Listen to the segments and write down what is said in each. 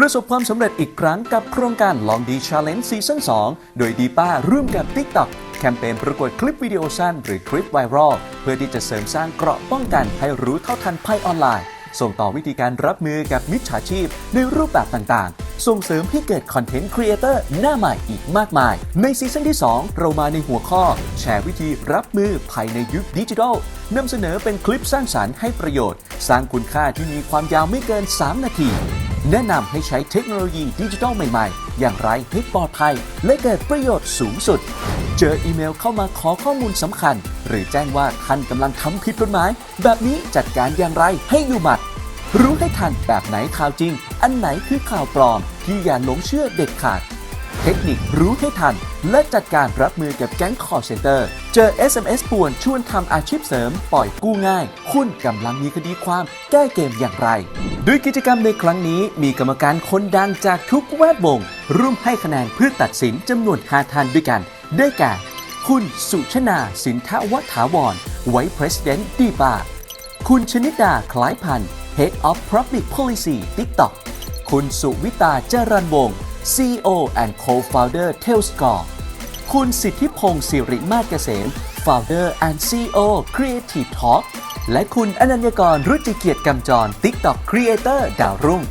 ประสบความสำเร็จอีกครั้งกับโครงการลองดี Challenge ซีซั่น2 โดยดีป้าร่วมกับ TikTok แคมเปญประกวดคลิปวิดีโอสั้น หรือคลิปไวรัลเพื่อที่จะเสริมสร้างเกราะป้องกันให้รู้เท่าทันภัยออนไลน์ ส่งต่อวิธีการรับมือกับมิจฉาชีพ ในรูปแบบต่างๆ ส่งเสริมให้เกิดคอนเทนต์ครีเอเตอร์หน้าใหม่อีกมากมาย ในซีซั่นที่ 2 เรามาในหัวข้อ แชร์วิธีรับมือภายในยุคดิจิทัลนำเสนอเป็นคลิปสร้างสารรค์ให้ประโยชน์ สร้างคุณค่าที่มีความยาวไม่เกิน 3 นาที แนะนำให้ใช้เทคโนโลยีดิจิทัลใหม่ๆ อย่างไรให้ปลอดภัย และเกิดประโยชน์สูงสุด เจออีเมลเข้ามาขอข้อมูลสำคัญ หรือแจ้งว่าท่านกำลังทำผิดกฎหมาย แบบนี้จัดการอย่างไรให้อยู่หมัด รู้ให้ทันแบบไหนข่าวจริง อันไหนคือข่าวปลอม ที่อย่าหลงเชื่อเด็ดขาด เทคนิครู้ให้ทัน และจัดการรับมือกับแก๊งคอร์เซนเตอร์ เจอ SMS ป่วนชวนทำอาชีพเสริม ปล่อยกู้ง่าย คุณกำลังมีคดีความแก้เกมอย่างไร ด้วยกิจกรรมในครั้งนี้มีกรรมการคนดังจากทุกแวดวงร่วมให้คะแนนเพื่อตัดสินจำนวน5ท่านด้วยกัน ได้แก่ คุณสุชนาสินทวัฒาวรไว้ President ดีบาคุณชนิดาคล้ายพันธ์ Head of Public Policy TikTok คุณสุวิตาเจรันวงศ์ CEO and Co-founder Tailscore คุณสิทธิพงศ์สิริมาศเกษม Founder and CEO Creative Talk และคุณอนัญญกรรุจิเกียรติกำจร TikTok Creator ดาวรุ่ง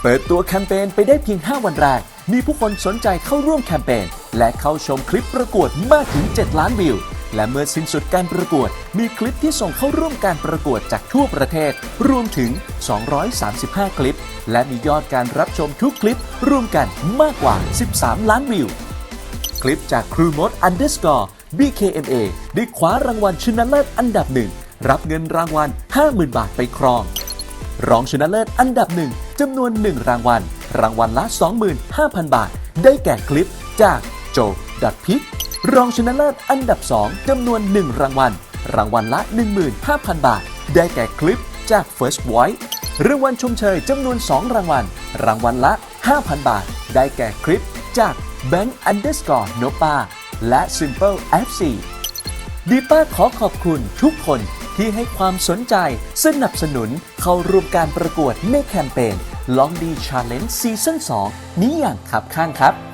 เปิดตัวแคมเปญไปได้เพียง 5 วันแรก มีผู้คนสนใจเข้าร่วมแคมเปญและเข้าชมคลิปประกวดมากถึง 7 ล้านวิว และเมื่อสิ้นสุดการประกวด มีคลิปที่ส่งเข้าร่วมการประกวดจากทั่วประเทศ รวมถึง 235 คลิป และมียอดการรับชมทุกคลิปรวมกันมากกว่า 13 ล้านวิว คลิปจากครูมด underscore BKMA ได้คว้ารางวัลชนะเลิศอันดับหนึ่งรับเงินรางวัล 50,000 บาทไปครอง รองชนะเลิศอันดับหนึ่งจำนวน 1 รางวัล รางวัลละ 25,000 บาท ได้แก่คลิปจากโจดัดพิก รองชนะเลิศอันดับ 2จำนวน 1 รางวัล รางวัลละ 15,000 บาท ได้แก่คลิปจาก First Voice รางวัลชมเชยจำนวน 2 รางวัล รางวัลละ 5,000 บาท ได้แก่คลิปจาก Bank Underscore Nopa และ Simple FC ดีป้าขอขอบคุณทุกคนที่ให้ความสนใจสนับสนุนเข้าร่วมการประกวดในแคมเปญลองดี Challenge ซีซั่น2นี้อย่างขับข้างครับ